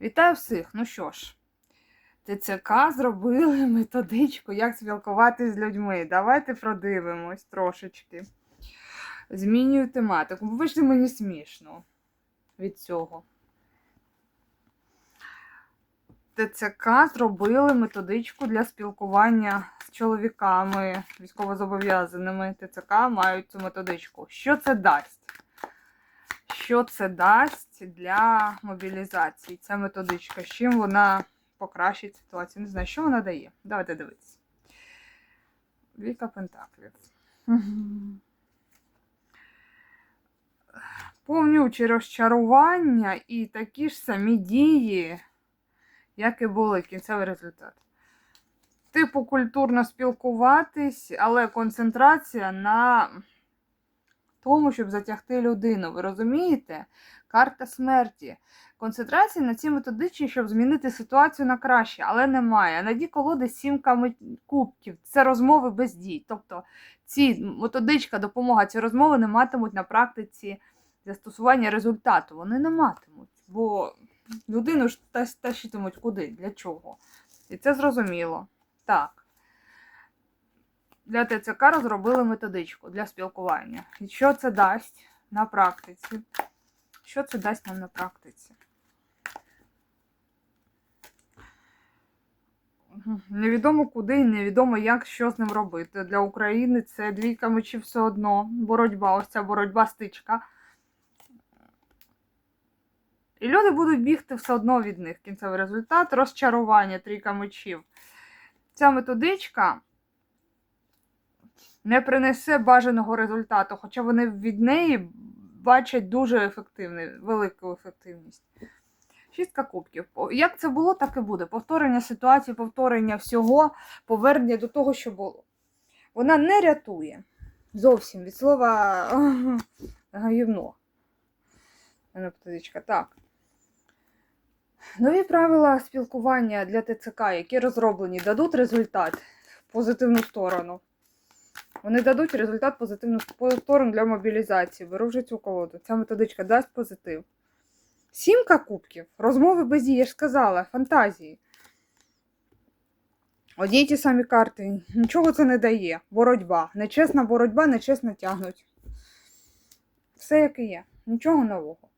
Вітаю всіх! Ну що ж, ТЦК зробили методичку, як спілкуватися з людьми. Давайте продивимось трошечки. Змінюю тематику. Вийшли мені смішно від цього. ТЦК зробили методичку для спілкування з чоловіками, військовозобов'язаними. ТЦК мають цю методичку. Що це дасть? Що це дасть для мобілізації? Ця методичка. З чим вона покращить ситуацію? Не знаю, що вона дає. Давайте дивитися. Віка Пентаклів. Мгм. Повнючі розчарування і такі ж самі дії, як і були кінцевий результат. Типу культурно спілкуватись, але концентрація на тому, щоб затягти людину. Ви розумієте? Карта смерті. Концентрація на цій методичці, щоб змінити ситуацію на краще, але немає. На дій колоди сімками кубків. Це розмови без дій. Тобто ці методичка, допомога, ці розмови не матимуть на практиці застосування результату. Вони не матимуть, бо людину ж тащитимуть куди, для чого. І це зрозуміло. Так. Для ТЦК розробили методичку для спілкування. І що це дасть на практиці? Що це дасть нам на практиці? Невідомо куди невідомо як, що з ним робити. Для України це двійка мечів все одно. Боротьба, ось ця боротьба стичка. І люди будуть бігти все одно від них. Кінцевий результат розчарування, трійка мечів. Ця методичка не принесе бажаного результату, хоча вони від неї бачать дуже ефективну, велику ефективність. Шістка кубків. Як це було, так і буде. Повторення ситуації, повторення всього, повернення до того, що було. Вона не рятує зовсім від слова гівно. Так. Нові правила спілкування для ТЦК, які розроблені, дадуть результат в позитивну сторону. Вони дадуть результат позитивну сторону для мобілізації. Беру цю колоду. Ця методичка дасть позитив. Сімка кубків. Розмови без дії, я ж сказала, фантазії. Одні ті самі карти. Нічого це не дає. Боротьба. Нечесна боротьба, нечесно тягнуть. Все як і є. Нічого нового.